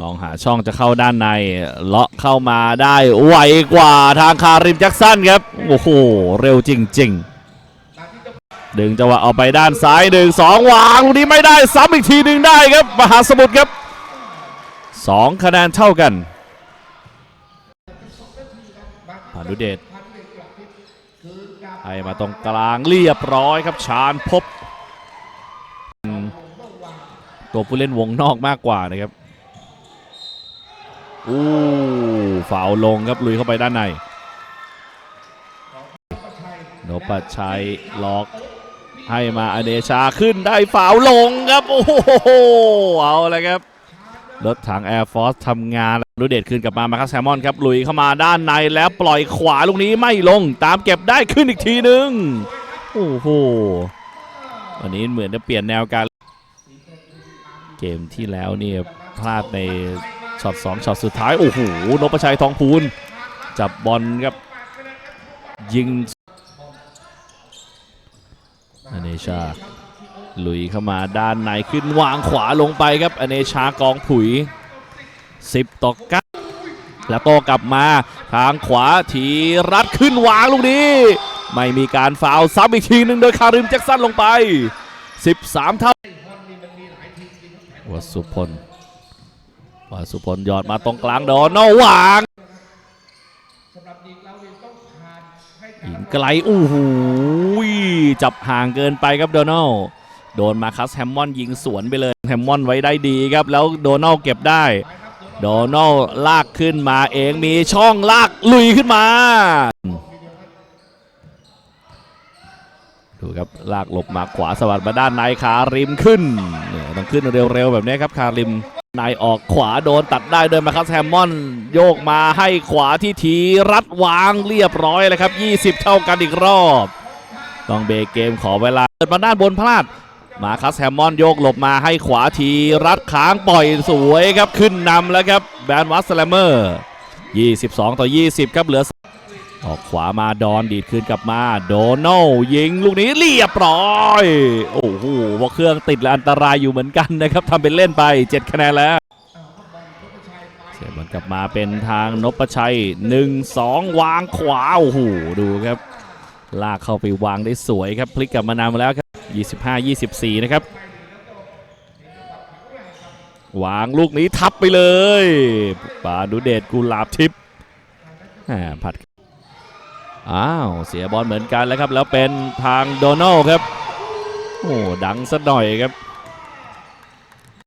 มองหาช่องจะเข้าด้านใน เลาะเข้ามาได้ไวกว่าทางคาริมแจ็คสันครับ โอ้โห เร็วจริง ๆ ดึงจังหวะเอาไปด้านซ้ายหนึ่งสองวางลูกนี้ไม่ได้ซ้ำอีกทีหนึ่งได้ครับ มหาสมุทรครับสองคะแนนเท่ากันพานุเดชให้มาตรงกลางเรียบร้อยครับชาญพบ ตัวผู้เล่นวงนอกมากกว่านะครับ อู้ฝาวลงครับลุยเข้าไปด้านในนพชัยล็อกให้มาอเนชาขึ้นได้ฝาวลงครับโอ้โหเอาเลยครับรถถัง Air Force ทำงานดูเดชขึ้นกลับมามาคัสแซมมอนครับลุยเข้ามาด้านในแล้วปล่อยขวาลูกนี้ไม่ลงตามเก็บได้ขึ้นอีกทีหนึ่งโอ้โหวันนี้เหมือนจะเปลี่ยนแนวการเกมที่แล้วเนี่ยพลาดใน ช็อต2ช็อตสุดท้าย โอ้โหนพชัยทองพูน จับบอลครับ ยิงอเนชาลุยเข้ามาด้านในขึ้นวางขวาลงไปครับอเนชากองผุย 10 ต่อ9แล้วโตกลับมาทางขวาทีรัดขึ้นวางลูกนี้ ไม่มีการฟาวซ้ำอีกทีหนึ่งโดยคาริมแจ็คสันลงไป 13 เท่าวัสุพล วสุพลยอดมาตรงกลางโดนโนวางยิงไกลอู้หูจับห่างเกินไปครับโดนัลโดนมาคัสแฮมมอนยิงสวนไปเลยแฮมมอนไว้ได้ดีครับ แล้วโดนัลเก็บได้ โดนัลลากขึ้นมาเองมีช่องลากลุยขึ้นมา ดูครับลากหลบมาขวาสวัสดมาด้านในคาริมขึ้น ต้องขึ้นเร็วๆแบบนี้ครับคาริม นายออกขวาโดนตัดได้โดยมาคัสแฮมมอน โยกมาให้ขวาที่ทีรัดวางเรียบร้อยเลยครับ 20 เท่ากันอีกรอบ ต้องเบรกเกมขอเวลาเปิดมาด้านบนพลาด มาคัสแฮมมอนโยกหลบมาให้ขวาทีรัดค้างปล่อยสวยครับขึ้นนำแล้วครับแบนวัสแลมเมอร์ 22 ต่อ 20 ครับเหลือ ออกขวามาดอนดีดคืนกลับมา โดนัลยิงลูกนี้เรียบร้อย โอ้โหว่าเครื่องติดและอันตรายอยู่เหมือนกันนะครับทำเป็นเล่นไป 7 คะแนนแล้วเสียบอลกลับมาเป็นทางนพชัย 1-2 วางขวาโอ้โหดูครับ ลากเข้าไปวางได้สวยครับ พลิกกลับมานำแล้วครับ 25-24 นะครับวางลูกนี้ทับไปเลยปาดุเดชกุลาบทิพย์ผัด อ้าวเสียบอลเหมือนกันแล้วครับ แล้วเป็นทางโดนัลครับโอ้ดังสัหน่อยครับ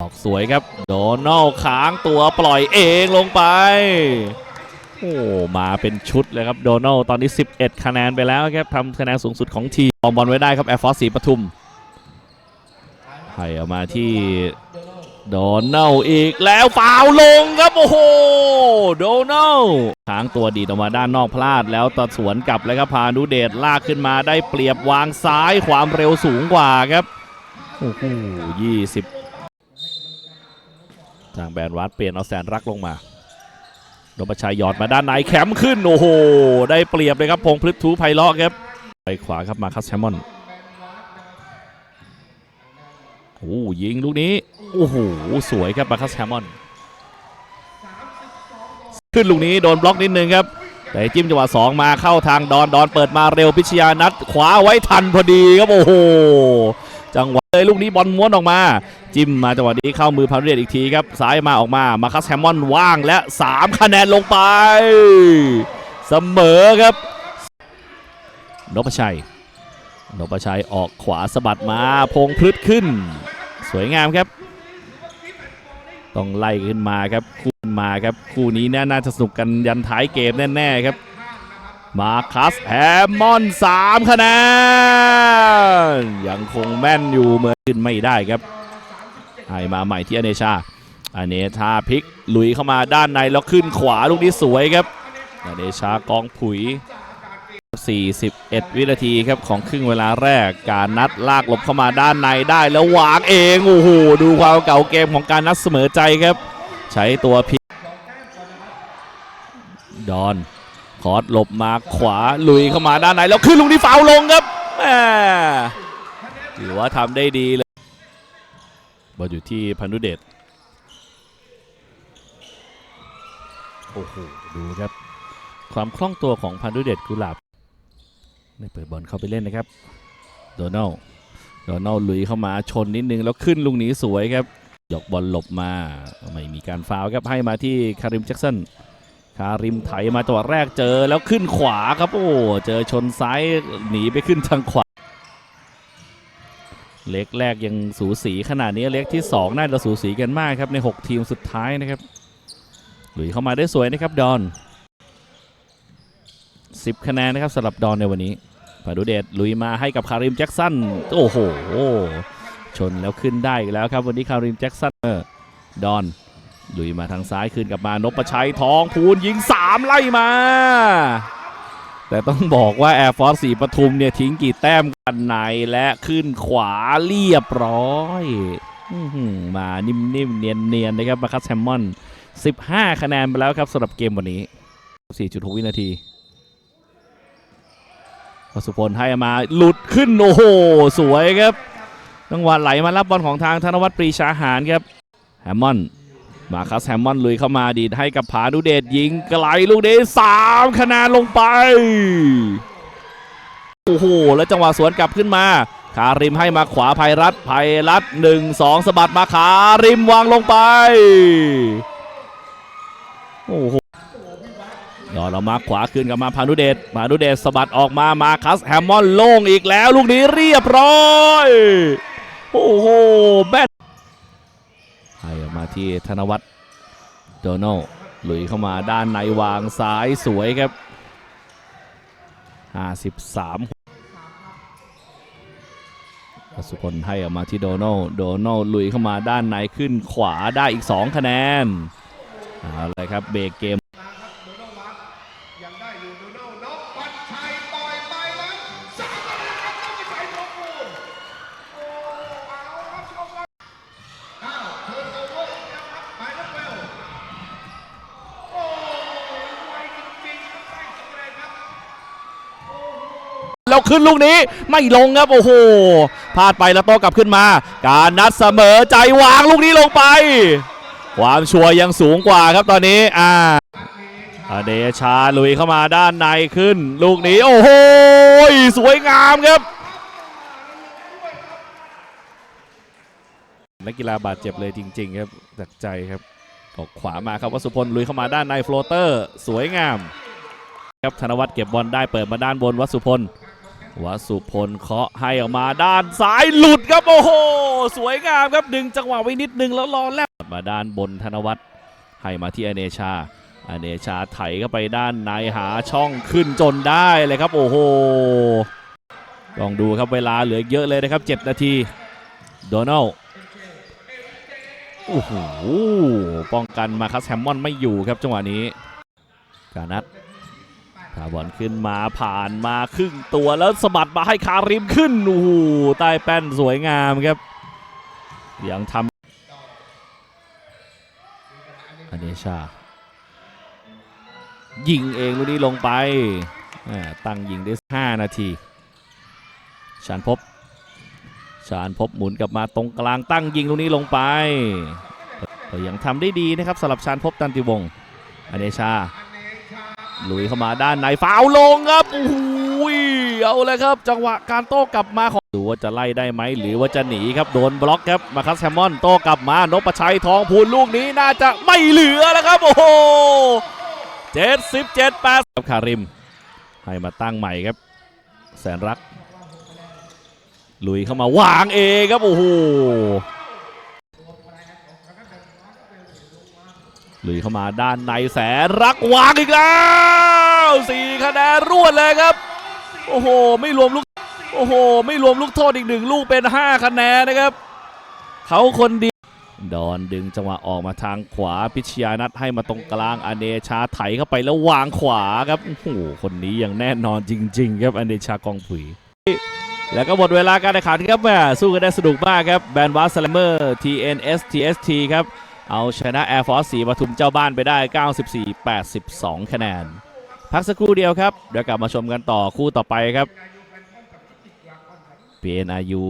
ออกสวยครับ โดนัลค้างตัวปล่อยเองลงไป โอ้มาเป็นชุดเลยครับโดนัลตอนนี้ 11 คะแนนไปแล้วครับทำคะแนนสูงสุดของทีมอมบอลไว้ได้ครับแอร์ฟอร์สสีปทุมให้เอามาที่ โดนัลอีกแล้วฟาวล์ลงครับโอ้โหโดนัลค้างตัวดีออกมาด้านนอกพลาดแล้วตัดสวนกลับเลยครับพานุเดชลากขึ้นมาได้เปรียบวางซ้ายความเร็วสูงกว่าครับโอ้โหยี่สิบทางแบนวัดเปลี่ยนเอาแสนรักลงมาโดนประชัยหยอดมาด้านในแคมขึ้นโอ้โหได้เปรียบเลยครับพงพลึกทูไพเราะครับไปขวาครับมาคัสแฮมมอน โอ้ยิงลูกนี้ โอ้โห สวยครับมาคัสแฮมอน ขึ้นลูกนี้โดนบล็อกนิดนึงครับ แต่จิ้มจังหวะสองมาเข้าทางดอนดอนเปิดมาเร็วพิชยานัทขวาไว้ทันพอดีครับโอ้โห จังหวะเลยลูกนี้บอลม้วนออกมา จิ้มมาจังหวะนี้เข้ามือพานุเดชอีกทีครับซ้ายมาออกมามาคัสแฮมมอนว่างและ 3 คะแนนลงไป เสมอครับนพชัย นพชัยออกขวาสะบัดมาพงพลึดขึ้น สวยงามครับ ต้องไล่ขึ้นมาครับคู่ขึ้นมาครับคู่นี้เนี่ยน่าจะสนุกกันยันท้ายเกมแน่ๆครับ มาคัสแฮมมอน3คะแนนยังคงแม่นอยู่เหมือนขึ้นไม่ได้ครับให้มาใหม่ที่อเนชาอเนชาพลิกลุยเข้ามาด้านในแล้วขึ้นขวาลูกนี้สวยครับอเนชากองผุย 41 วินาทีครับของครึ่งเวลาแรกการนัดลากหลบเข้ามาด้านในได้แล้ววางเองโอ้โหดูความเก่าเกมของการนัดเสมอใจครับ ใช้ตัวพิกดอนคอร์สหลบมาขวาลุยเข้ามาด้านในแล้วขึ้นลูกนี้ฟาวลงครับแหมถือว่าทำได้ดีเลยบอลอยู่ที่พันธุเดชโอ้โหดูครับความคล่องตัวของพันธุเดชกุหลาบ ได้เปิดบอลเข้าไปเล่นนะครับโดนัลโดนัลลุยเข้ามาชนนิดนึงแล้วขึ้นลูกนี้สวยครับยกบอลหลบมาไม่มีการฟาวครับให้มาที่คาริมแจ็กสันคาริมไถมาตัวแรกเจอแล้วขึ้นขวาครับโอ้เจอชนซ้ายหนีไปขึ้นทางขวา เล็กแรกยังสูสีขนาดนี้เล็กที่ 2 น่าจะสูสีกันมากครับใน 6 ทีมสุดท้ายนะครับลุยเข้ามาได้สวยนะครับดอน 10 คะแนนนะครับสำหรับดอนในวันนี้ พาดุเดชลุยมาให้กับคาริมแจ็กสันโอ้โหชนแล้วขึ้นได้อีกแล้วครับ วันนี้คาริมแจ็กสันเออดอนลุยมาทางซ้ายคืนกลับมานพชัยทองพูนยิง 3 ไล่มา แต่ต้องบอกว่า Air Force 4ปทุมเนี่ยทิ้งกี่แต้มกันในและขึ้นขวาเรียบร้อยมานิ่มๆ เนียนๆ นะครับมาคัสแฮมมอน 15 คะแนนไปแล้วครับสำหรับเกมวันนี้ 4.6 วินาที สุพลให้มาหลุดขึ้น โอ้โห สวยครับจังหวะไหลมารับบอลของทางธนวัฒน์ปรีชาหารครับแฮมมอนมาคัสแฮมมอนลุยเข้ามาดีดให้กับผานุเดชยิงไกลลูกนี้สามคะแนนลงไป โอ้โห แล้วจังหวะสวนกลับขึ้นมา คาริมให้มาขวาภัยรัฐภัยรัฐหนึ่งสองสะบัดมาคาริมวางลงไป โอ้โห ยอดออกมาขวาคืนกับมาพานุเดชพานุเดชสะบัดออกมามาคัสแฮมมอนโล่งอีกแล้ว ลูกนี้เรียบร้อย โอ้โหแบทให้ออกมาที่ธนวัฒน์โดนัลหลุยเข้ามาด้านในวางซ้ายสวยครับ 53กสุพลให้ออกมาที่โดนัลโดนัลลุยเข้ามาด้านในขึ้นขวาได้อีก 2 คะแนนเอาเลยครับเบรกเกม แล้วขึ้นลูกนี้ไม่ลงครับโอ้โหพลาดไปแล้วโต้กลับขึ้นมา การนัดเสมอใจวางลูกนี้ลงไป ความชัวร์ยังสูงกว่าครับตอนนี้อ่าอเดชาลุยเข้ามาด้านในขึ้น ลูกนี้โอ้โหสวยงามครับนักกีฬาบาดเจ็บเลยจริง ๆ ครับจากใจครับออกขวามาครับวสุพลลุยเข้ามาด้านในโฟลเตอร์ สวยงาม ครับธนวัฒน์เก็บบอลได้เปิดมาด้านบนวัสุพล วัสุพลเคาะให้ออกมาด้านซ้ายหลุดครับโอ้โห สวยงามครับดึงจังหวะไว้นิดนึงแล้วรอแลบมาด้านบนธนวัฒน์ให้มาที่อเนชาอเนชาไถเข้าไปด้านในหาช่องขึ้นจนได้เลยครับโอ้โหลองดูครับเวลาเหลือเยอะเลยนะครับ 7 นาทีโดนัลโอ้โหป้องกันมาคัสแฮมมอนไม่อยู่ครับจังหวะนี้กานัด พาบอลขึ้นมาผ่านมาครึ่งตัวแล้วสะบัดมาให้คาริมขึ้นโอ้โหใต้แป้นสวยงามครับยังทำอเนชา ยิงเองลูกนี้ลงไปตั้งยิงได้ 5 นาทีชานพบชานพบหมุนกลับมาตรงกลางตั้งยิงลูกนี้ลงไปก็ยังทำได้ดีนะครับสำหรับชานพบตันติวงศ์อเนชา ลุยเข้ามาด้านในฟาวลงครับโอ้โหเอาเลยครับ จังหวะการโต้กลับมาของดูว่าจะไล่ได้ไหมหรือว่าจะหนีครับโดนบล็อกครับมาคัสแซมมอนโต้กลับมานพชัยทองพูนลูกนี้น่าจะไม่เหลือแล้วครับ โอ้โหเจ็ดสิบเจ็ดแปดครับคาริม ให้มาตั้งใหม่ครับ แสนรักลุยเข้ามาวางเองครับโอ้โห ลุยเข้ามาด้านในแสนรักวางอีกแล้วสี่คะแนนรวดเลยครับ โอ้โห ไม่รวมลูก โอ้โห ไม่รวมลูกโทษอีกหนึ่งลูกเป็น 5 คะแนนนะครับ เขาคนเดียวดอนดึงจังหวะออกมาทางขวาพิชยานัทให้มาตรงกลางอเนชาไถเข้าไปแล้ววางขวาครับโอ้โหคนนี้ยังแน่นอนจริง ๆ ครับอเนชากองผุยแล้วก็หมดเวลาการแข่งขันครับแม่สู้กันได้สนุกมากครับแบนวาสแลมเมอร์ TNS TST ครับ เอาชนะ Air Force 4ปทุมเจ้าบ้านไปได้ 94-82 คะแนน พักสักครู่เดียวครับ เดี๋ยวกลับมาชมกันต่อคู่ต่อไปครับ PNRU